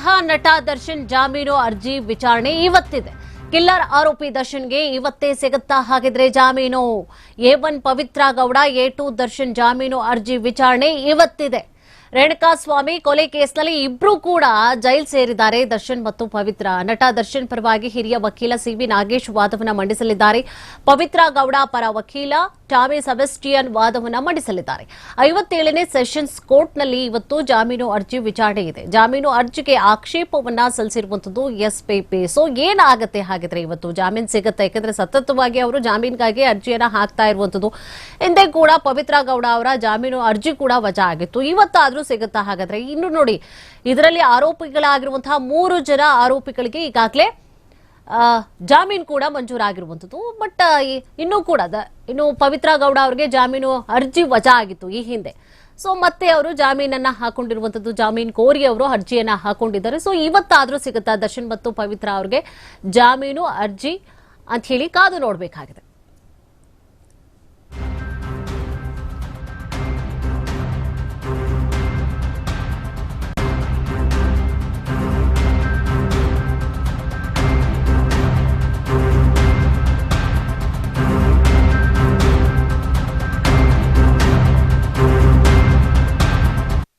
ಆಗಿರುವಂತಹ ನಟ ದರ್ಶನ್ ಜಾಮೀನು ಅರ್ಜಿ ವಿಚಾರಣೆ ಇವತ್ತಿದೆ. ಕಿಲ್ಲರ್ ಆರೋಪಿ ದರ್ಶನ್ಗೆ ಇವತ್ತೇ ಸಿಗುತ್ತಾ? ಹಾಗಿದ್ರೆ ಜಾಮೀನು A one Pavithra Gowda A two Darshan ಜಾಮೀನು ಅರ್ಜಿ ವಿಚಾರಣೆ ಇವತ್ತಿದೆ. ರೇಣುಕಾಸ್ವಾಮಿ ಕೊಲೆ ಕೇಸ್ನಲ್ಲಿ ಇಬ್ರು ಕೂಡ ಜೈಲ್ ಸೇರಿದ್ದಾರೆ. ದರ್ಶನ್ ಮತ್ತು ಪವಿತ್ರ. ನಟ ದರ್ಶನ್ ಪರವಾಗಿ ಹಿರಿಯ ವಕೀಲ ಸಿವಿ ನಾಗೇಶ್ ವಾದವನ್ನು ಮಂಡಿಸಲಿದ್ದಾರೆ. ಪವಿತ್ರ ಗೌಡ ಪರ ವಕೀಲ ಟಾಮಿ ಸೆಬೆಸ್ಟಿಯನ್ ವಾದವನ್ನು ಮಂಡಿಸಲಿದ್ದಾರೆ. ಐವತ್ತೇಳನೇ ಸೆಷನ್ಸ್ ಕೋರ್ಟ್ನಲ್ಲಿ ಇವತ್ತು ಜಾಮೀನು ಅರ್ಜಿ ವಿಚಾರಣೆ ಇದೆ. ಜಾಮೀನು ಅರ್ಜಿಗೆ ಆಕ್ಷೇಪವನ್ನ ಸಲ್ಲಿಸಿರುವಂತದ್ದು ಎಸ್ ಪಿ ಸೊ ಏನಾಗುತ್ತೆ ಹಾಗಿದ್ರೆ ಇವತ್ತು? ಜಾಮೀನ್ ಸಿಗುತ್ತೆ, ಯಾಕಂದ್ರೆ ಸತತವಾಗಿ ಅವರು ಜಾಮೀನ್ಗಾಗಿ ಅರ್ಜಿಯನ್ನ ಹಾಕ್ತಾ ಇರುವಂತದ್ದು ಹಿಂದೆ ಕೂಡ ಪವಿತ್ರ ಗೌಡ ಅವರ ಜಾಮೀನು ಅರ್ಜಿ ಕೂಡ ವಜಾ ಆಗಿತ್ತು. ಇವತ್ತಾದ್ರೂ ಸಿಗುತ್ತಾ ಹಾಗಾದ್ರೆ? ಇನ್ನು ನೋಡಿ, ಇದರಲ್ಲಿ ಆರೋಪಿಗಳಾಗಿರುವಂತಹ ಮೂರು ಜನ ಆರೋಪಿಗಳಿಗೆ ಈಗಾಗಲೇ ಜಾಮೀನು ಕೂಡ ಮಂಜೂರಾಗಿರುವಂಥದ್ದು ಬಟ್ ಇನ್ನೂ ಕೂಡ ಇನ್ನು ಪವಿತ್ರ ಗೌಡ ಅವರಿಗೆ ಜಾಮೀನು ಅರ್ಜಿ ವಜಾ ಆಗಿತ್ತು ಈ ಹಿಂದೆ. ಸೊ ಮತ್ತೆ ಅವರು ಜಾಮೀನನ್ನ ಹಾಕೊಂಡಿರುವಂಥದ್ದು, ಜಾಮೀನು ಕೋರಿ ಅವರು ಅರ್ಜಿಯನ್ನ ಹಾಕೊಂಡಿದ್ದಾರೆ. ಸೊ ಇವತ್ತಾದರೂ ಸಿಗುತ್ತಾ ದರ್ಶನ್ ಮತ್ತು ಪವಿತ್ರ ಅವ್ರಿಗೆ ಜಾಮೀನು ಅರ್ಜಿ ಅಂತ ಹೇಳಿ ಕಾದು ನೋಡ್ಬೇಕಾಗಿದೆ.